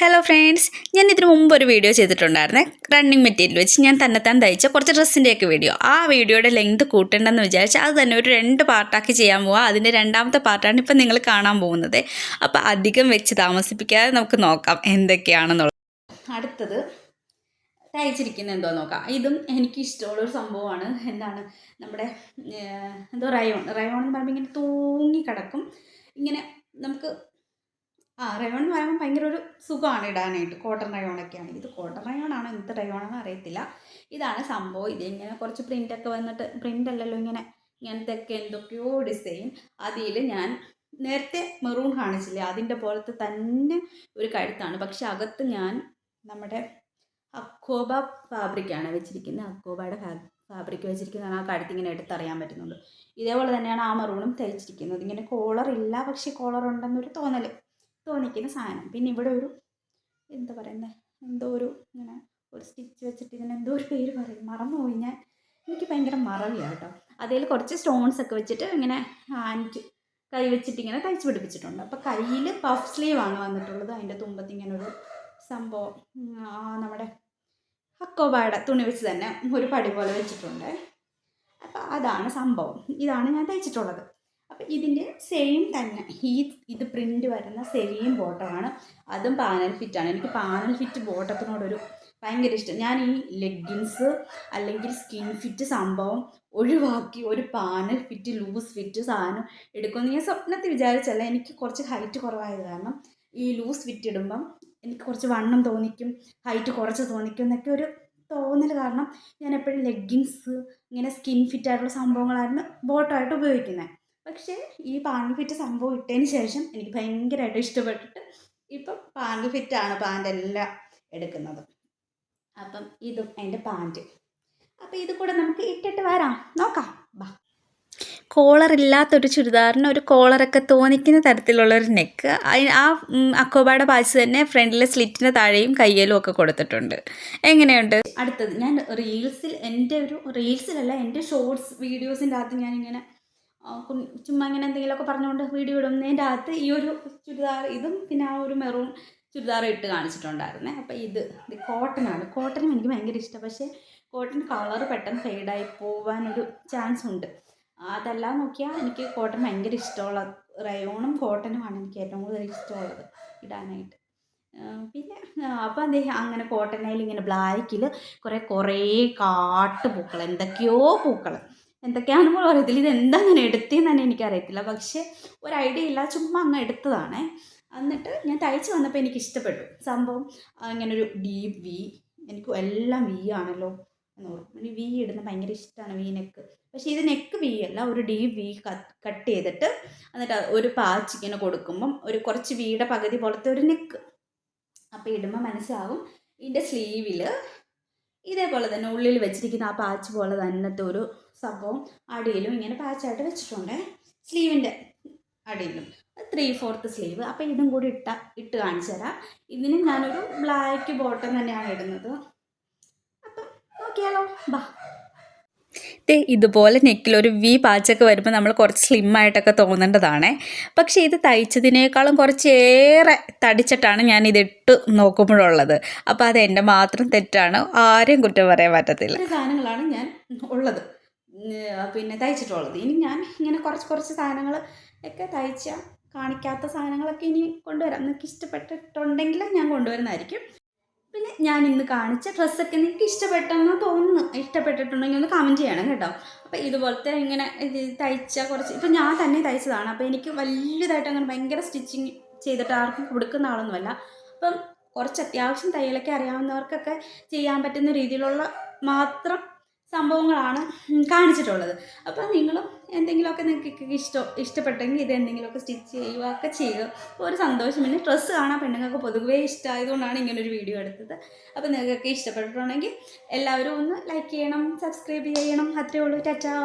Hello friends ഞാൻ ഇതിനു മുമ്പ് ഒരു വീഡിയോ ചെയ്തിട്ടുണ്ടായിരുന്നേ. റണ്ണിങ് മെറ്റീരിയൽ വെച്ച് ഞാൻ തന്നെത്താൻ തയ്ച്ച കുറച്ച് ഡ്രസ്സിന്റെയൊക്കെ വീഡിയോ ആ വീഡിയോയുടെ ലെങ്ത് കൂട്ടണ്ടെന്ന് വിചാരിച്ച് അത് തന്നെ ഒരു രണ്ട് പാർട്ടാക്കി ചെയ്യാൻ പോവാം. അതിന്റെ രണ്ടാമത്തെ പാർട്ടാണ് ഇപ്പം നിങ്ങൾ കാണാൻ പോകുന്നത്. അപ്പോൾ അധികം വെച്ച് താമസിപ്പിക്കാതെ നമുക്ക് നോക്കാം എന്തൊക്കെയാണെന്നുള്ളത്. അടുത്തത് തയ്ച്ചിരിക്കുന്നത് എന്തോ നോക്കാം. ഇതും എനിക്ക് ഇഷ്ടമുള്ളൊരു സംഭവമാണ്. എന്താണ് നമ്മുടെ എന്തോ റയോൺ. റയോൺ എന്ന് പറയുമ്പോൾ ഇങ്ങനെ തൂങ്ങി കിടക്കും ഇങ്ങനെ നമുക്ക് ആ റയോൺ എന്ന് പറയുമ്പോൾ ഭയങ്കര ഒരു സുഖമാണ് ഇടാനായിട്ട്. കോട്ടൺ റയോണൊക്കെയാണ് ഇത് കോട്ടൺ റയോൺ ആണോ എന്ത് റയോൺ ആണോ അറിയത്തില്ല. ഇതാണ് സംഭവം. ഇത് ഇങ്ങനെ കുറച്ച് പ്രിന്റൊക്കെ വന്നിട്ട് പ്രിന്റ് അല്ലല്ലോ ഇങ്ങനെ. ഇങ്ങനത്തെ ഒക്കെ എന്തൊക്കെയോ ഡിസൈൻ അതിൽ ഞാൻ നേരത്തെ മെറൂൺ കാണിച്ചില്ലേ? അതിന്റെ പോലത്തെ തന്നെ ഒരു കഴുത്താണ്. പക്ഷെ അകത്ത് ഞാൻ നമ്മുടെ അക്കോബ ഫാബ്രിക്കാണ് വെച്ചിരിക്കുന്നത്. അക്കോബയുടെ ഫാബ്രിക് വെച്ചിരിക്കുന്നതാണ് ആ കഴുത്ത് ഇങ്ങനെ എടുത്തറിയാൻ പറ്റുന്നുണ്ട് ഇതേപോലെ തന്നെയാണ് ആ മെറൂണും തയ്ച്ചിരിക്കുന്നത്. ഇങ്ങനെ കോളർ ഇല്ല. പക്ഷേ കോളർ ഉണ്ടെന്നൊരു തോന്നൽ തോന്നിക്കുന്ന സാധനം. പിന്നെ ഇവിടെ ഒരു എന്താ പറയുന്നത് എന്തോ ഒരു ഇങ്ങനെ ഒരു സ്റ്റിച്ച് വെച്ചിട്ട് ഇങ്ങനെ എന്തോ ഒരു പേര് പറയും. മറന്നുപോയി ഞാൻ. എനിക്ക് ഭയങ്കര മറവിയാണ് കേട്ടോ. അതിൽ കുറച്ച് സ്റ്റോൺസ് ഒക്കെ വെച്ചിട്ട് ഇങ്ങനെ ഹാൻഡ് കൈ വെച്ചിട്ട് ഇങ്ങനെ തയ്ച്ച് പിടിപ്പിച്ചിട്ടുണ്ട്. അപ്പോൾ കയ്യിൽ പഫ് സ്ലീവ് ആണ് വന്നിട്ടുള്ളത്. അതിന്റെ തുമ്പത്ത് ഇങ്ങനെ ഒരു സംഭവം നമ്മുടെ അക്കോബായുടെ തുണി വെച്ച് തന്നെ ഒരു പടി പോലെ വെച്ചിട്ടുണ്ട്. അപ്പോൾ അതാണ് സംഭവം. ഇതാണ് ഞാൻ തയ്ച്ചിട്ടുള്ളത്. അപ്പോൾ ഇതിന്റെ സെയിം തന്നെ. ഈ ഇത് പ്രിന്റ് വരുന്ന സെയിം ബോട്ടമാണ് അതും പാനൽ ഫിറ്റാണ് എനിക്ക് പാനൽ ഫിറ്റ് ബോട്ടത്തിനോടൊരു ഭയങ്കര ഇഷ്ടം. ഞാൻ ഈ ലെഗിൻസ് അല്ലെങ്കിൽ സ്കിൻ ഫിറ്റ് സംഭവം ഒഴിവാക്കി ഒരു പാനൽ ഫിറ്റ് ലൂസ് ഫിറ്റ് സാധനം എടുക്കുമെന്ന് ഞാൻ സ്വപ്നത്തിൽ വിചാരിച്ചല്ല എനിക്ക് കുറച്ച് ഹൈറ്റ് കുറവായത് കാരണം ഈ ലൂസ് ഫിറ്റ് ഇടുമ്പം എനിക്ക് കുറച്ച് വണ്ണം തോന്നിക്കും ഹൈറ്റ് കുറച്ച് തോന്നിക്കും എന്നൊക്കെ ഒരു തോന്നൽ കാരണം ഞാൻ എപ്പോഴും ലെഗിൻസ് ഇങ്ങനെ സ്കിൻ ഫിറ്റ് ആയിട്ടുള്ള സംഭവങ്ങളായിരുന്നു ബോട്ടമായിട്ട് ഉപയോഗിക്കുന്നത് പക്ഷേ ഈ പാന്റ് ഫിറ്റ് സംഭവം ഇട്ടതിന് ശേഷം എനിക്ക് ഭയങ്കരമായിട്ട് ഇഷ്ടപ്പെട്ടിട്ട് ഇപ്പം പാന്റ് ഫിറ്റാണ് പാന്റ് എല്ലാം എടുക്കുന്നത്. അപ്പം ഇതും എന്റെ പാന്റ് അപ്പം ഇത് കൂടെ നമുക്ക് ഇട്ടിട്ട് വരാം. നോക്കാം. ബാ. കോളർ ഇല്ലാത്തൊരു ചുരിദാറിന് ഒരു കോളറൊക്കെ തോന്നിക്കുന്ന തരത്തിലുള്ളൊരു നെക്ക് ആ അക്കോബയുടെ പാച്ച് തന്നെ ഫ്രണ്ടിലെ സ്ലിറ്റിന് താഴെയും കയ്യലും ഒക്കെ കൊടുത്തിട്ടുണ്ട്. എങ്ങനെയുണ്ട്? അടുത്തത് ഞാൻ റീൽസിൽ എന്റെ ഒരു റീൽസിലല്ല എന്റെ ഷോർട്സ് വീഡിയോസിന്റെ അകത്ത് ഞാനിങ്ങനെ ചുമ്മാ ഇങ്ങനെ എന്തെങ്കിലുമൊക്കെ പറഞ്ഞുകൊണ്ട് വീഡിയോ ഇടുന്നതിന്റെ അകത്ത് ഈ ഒരു ചുരിദാർ ഇതും പിന്നെ ആ ഒരു മെറൂൺ ചുരിദാർ ഇട്ട് കാണിച്ചിട്ടുണ്ടായിരുന്നേ. അപ്പോൾ ഇത് ഇത് കോട്ടനാണ് കോട്ടനും എനിക്ക് ഭയങ്കര ഇഷ്ടം. പക്ഷേ കോട്ടൺ കളർ പെട്ടെന്ന് ഫെയ്ഡായി പോവാനൊരു ചാൻസ് ഉണ്ട്. അതല്ല നോക്കിയാൽ എനിക്ക് കോട്ടൺ ഭയങ്കര ഇഷ്ടമുള്ള റയോണും കോട്ടനുമാണ് എനിക്ക് ഏറ്റവും കൂടുതൽ ഇഷ്ടമുള്ളത് ഇടാനായിട്ട്. പിന്നെ അപ്പോൾ അദ്ദേഹം അങ്ങനെ കോട്ടനയിൽ ഇങ്ങനെ ബ്ലാക്കിൽ കുറേ കുറേ കാട്ടുപൂക്കൾ എന്തൊക്കെയോ പൂക്കൾ എന്തൊക്കെയാണെന്ന് നമ്മൾ പറയത്തില്ല ഇത് എന്താ ഞാൻ എടുത്തതെന്ന് തന്നെ എനിക്കറിയത്തില്ല. പക്ഷേ ഒരു ഐഡിയ ഇല്ല. ചുമ്മാ അങ്ങ് എടുത്തതാണേ. എന്നിട്ട് ഞാൻ തയ്ച്ച് വന്നപ്പോൾ എനിക്ക് ഇഷ്ടപ്പെട്ടു സംഭവം ഇങ്ങനൊരു ഡീപ്പ് വി എനിക്ക് എല്ലാം വി ആണല്ലോ എന്ന് ഓർക്കും എനിക്ക് വി ഇടുന്ന ഭയങ്കര ഇഷ്ടമാണ് വി നെക്ക് പക്ഷേ ഇത് നെക്ക് വി അല്ല. ഒരു ഡീപ്പ് വി കട്ട് ചെയ്തിട്ട് എന്നിട്ട് ഒരു പാച്ച് ഇങ്ങനെ കൊടുക്കുമ്പം ഒരു കുറച്ച് വീടെ പകുതി പോലത്തെ ഒരു നെക്ക് അപ്പോൾ ഇടുമ്പോൾ മനസ്സിലാവും. ഇതിന്റെ സ്ലീവിൽ ഇതേപോലെ തന്നെ ഉള്ളിൽ വെച്ചിരിക്കുന്ന ആ പാച്ച് പോലെ തന്നത്തെ ഒരു സംഭവം അടിയിലും ഇങ്ങനെ പാച്ചായിട്ട് വെച്ചിട്ടുണ്ട്. സ്ലീവിന്റെ അടിയിലും. Three fourth sleeve. അപ്പോൾ ഇതും കൂടി ഇട്ട ഇട്ട് കാണിച്ചു തരാം. ഇതിന് ഞാനൊരു ബ്ലാക്ക് ബോട്ടം തന്നെയാണ് ഇടുന്നത്. അപ്പം നോക്കിയാലോ? ബാ. ഇതുപോലെ നെക്കിൽ ഒരു വി പാച്ചൊക്കെ വരുമ്പോൾ നമ്മൾ കുറച്ച് സ്ലിം ആയിട്ടൊക്കെ തോന്നേണ്ടതാണേ. പക്ഷേ ഇത് തയ്ച്ചതിനേക്കാളും കുറച്ചേറെ തടിച്ചിട്ടാണ് ഞാൻ ഇതിട്ട് നോക്കുമ്പോഴുള്ളത്. അപ്പോൾ അത് എന്റെ മാത്രം തെറ്റാണ്. ആരെയും കുറ്റം പറയാൻ പറ്റത്തില്ല. സാധനങ്ങളാണ് ഞാൻ ഉള്ളത്. പിന്നെ തയ്ച്ചിട്ടുള്ളത്. ഇനി ഞാൻ ഇങ്ങനെ കുറച്ച് കുറച്ച് സാധനങ്ങൾ ഒക്കെ തയ്ച്ച കാണിക്കാത്ത സാധനങ്ങളൊക്കെ ഇനി കൊണ്ടുവരാം. നിങ്ങൾക്ക് ഇഷ്ടപ്പെട്ടിട്ടുണ്ടെങ്കിൽ ഞാൻ കൊണ്ടുവരുന്നതായിരിക്കും. പിന്നെ ഞാൻ ഇന്ന് കാണിച്ച ഡ്രസ്സൊക്കെ നിങ്ങൾക്ക് ഇഷ്ടപ്പെട്ടെന്ന് തോന്നുന്നു. ഇഷ്ടപ്പെട്ടിട്ടുണ്ടെങ്കിൽ ഒന്ന് കമന്റ് ചെയ്യണം കേട്ടോ. അപ്പോൾ ഇതുപോലത്തെ ഇങ്ങനെ തയ്ച്ച കുറച്ച് ഇപ്പം ഞാൻ തന്നെ തയ്ച്ചതാണ്. അപ്പോൾ എനിക്ക് വലിയതായിട്ട് അങ്ങനെ ഭയങ്കര സ്റ്റിച്ചിങ് ചെയ്തിട്ട് ആർക്കും കൊടുക്കുന്ന ആളൊന്നുമല്ല. അപ്പം കുറച്ച് അത്യാവശ്യം തയ്യലൊക്കെ അറിയാവുന്നവർക്കൊക്കെ ചെയ്യാൻ പറ്റുന്ന രീതിയിലുള്ള മാത്രം സംഭവങ്ങളാണ് കാണിച്ചിട്ടുള്ളത്. അപ്പോൾ നിങ്ങളും എന്തെങ്കിലുമൊക്കെ നിങ്ങൾക്ക് ഇഷ്ടം ഇഷ്ടപ്പെട്ടെങ്കിൽ ഇത് എന്തെങ്കിലുമൊക്കെ സ്റ്റിച്ച് ചെയ്യുക ഒക്കെ ചെയ്യുക. ഒരു സന്തോഷം. പിന്നെ ഡ്രസ്സ് കാണാൻ പെണ്ണുങ്ങൾക്ക് പൊതുവേ ഇഷ്ടമായതുകൊണ്ടാണ് ഇങ്ങനൊരു വീഡിയോ എടുത്തത്. അപ്പോൾ നിങ്ങൾക്കൊക്കെ ഇഷ്ടപ്പെട്ടിട്ടുണ്ടെങ്കിൽ എല്ലാവരും ഒന്ന് ലൈക്ക് ചെയ്യണം സബ്സ്ക്രൈബ് ചെയ്യണം. അത്രയേ ഉള്ളൂ. ടാറ്റാ.